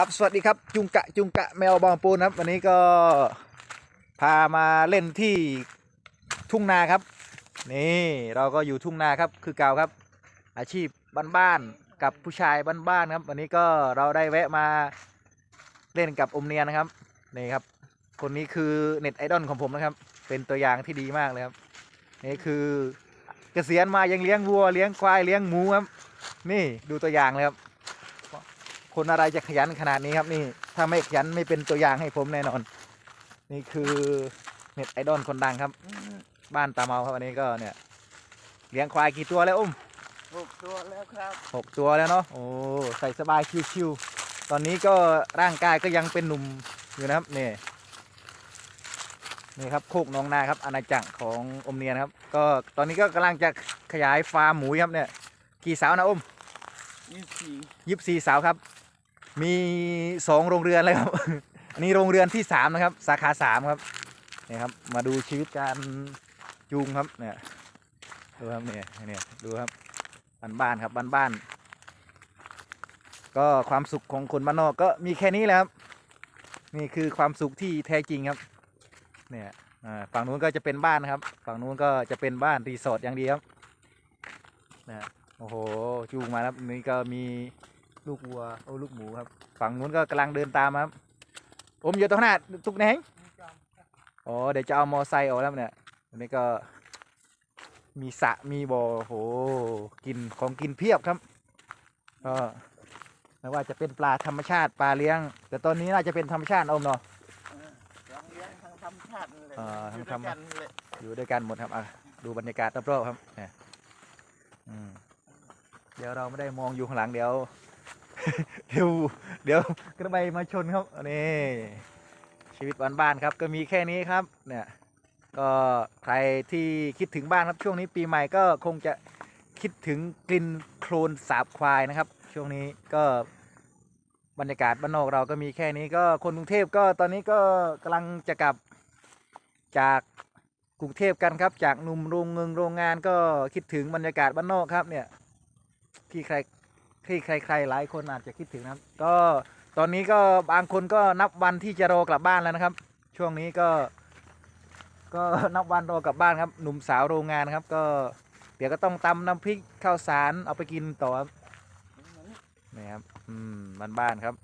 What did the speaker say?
ครับสวัสดีครับจุงกะจุงกะแมวบางปูนครับ วันนี้ก็พามาเล่นที่ทุ่งนาครับ นี่เราก็อยู่ทุ่งนาครับคือเก่าครับ อาชีพบ้านๆกับผู้ชายบ้านๆครับ วันนี้ก็เราได้แวะมาเล่นกับอมเนียนนะครับนี่ครับ คนนี้คือเน็ตไอดอลของผมนะครับ เป็นตัวอย่างที่ดีมากเลยครับนี่คือเกษียณมายังเลี้ยงวัวเลี้ยงควายเลี้ยงหมูครับ นี่ดูตัวอย่างเลยครับ คนอะไรจะขยันขนาดนี้ครับนี่ ถ้าไม่ขยันไม่เป็นตัวอย่างให้ผมแน่นอน นี่คือเน็ตไอดอลคนดังครับ บ้านตาเมาครับอันนี้ก็เนี่ย เลี้ยงควายกี่ตัวแล้วอุ้มหกตัวแล้วครับหกตัวแล้วเนาะโอ้ใส่สบายชิวๆตอนนี้ก็ร่างกายก็ยังเป็นหนุ่มอยู่นะครับนี่นี่ครับโคกหนองนาครับอาณาจักรของอมเนียนครับ ก็ตอนนี้ก็กำลังจะขยายฟาร์มหมูครับเนี่ย กี่เสานะอุ้มยี่สิบสี่ยี่สิบสี่เสาครับ มีสองโรงเรือนเลยครับอันนี้โรงเรือนที่สามนะครับ สาขาสามครับนี่ครับ มาดูชีวิตการจูงครับเนี่ยดูครับเนี่ยเนี่ยดูครับบ้านบ้านครับบ้านบ้านก็ความสุขของคนบ้านนอกก็มีแค่นี้แหละครับ นี่คือความสุขที่แท้จริงครับ เนี่ยอ่าฝั่งนู้นก็จะเป็นบ้านนะครับ ฝั่งนู้นก็จะเป็นบ้านรีสอร์ทอย่างเดียวครับนะโอ้โหจูงมาแล้วนี่ก็มี ลูกวัวโอ้ลูกหมูครับ ฝั่งนู้นก็กำลังเดินตามมาครับ ผมอยู่ตรงหน้าตุกแหนงอ๋อเดี๋ยวจะเอามอไซค์ออกแล้วเนี่ยอันนี้ก็มีสระมีบ่อโหกินของกินเพียบครับก็ไม่ว่าจะเป็นปลาธรรมชาติปลาเลี้ยง แต่ตอนนี้น่าจะเป็นธรรมชาติเอาเนาะลองเลี้ยงทางธรรมชาตินั่นแหละอ่าอยู่ทางด้วยธรรมกันเลยอยู่ด้วยกันหมดครับอะดูบรรยากาศรอบๆครับเนี่ยอืมเดี๋ยวเราไม่ได้มองอยู่ข้างหลังเดี๋ยว เดี๋ยวเดี๋ยวกระบมาชนครับนี่ชีวิตบ้านๆครับ ก็มีแค่นี้ครับเนี่ยก็ใครที่คิดถึงบ้านครับช่วงนี้ปีใหม่ก็คงจะคิดถึงกลิ่นโคลนสาบควายนะครับ ช่วงนี้ก็บรรยากาศบ้านนอกเราก็มีแค่นี้ก็คนกรุงเทพก็ตอนนี้ก็กำลังจะกลับจากกรุงเทพกันครับ จากหนุ่มโรงเงิงโรงงานก็คิดถึงบรรยากาศบ้านนอกครับเนี่ยที่ใคร ที่ใคร ๆ หลายคนอาจจะคิดถึงนะครับ ก็ตอนนี้ก็บางคนก็นับวันที่จะรอกลับบ้านแล้วนะครับ ช่วงนี้ก็ ก็นับวันรอกลับบ้านครับ หนุ่มสาวโรงงานครับ ก็เดี๋ยวก็ต้องตำน้ำพริกข้าวสารเอาไปกินต่อครับนี่ครับ อืมบ้านๆครับ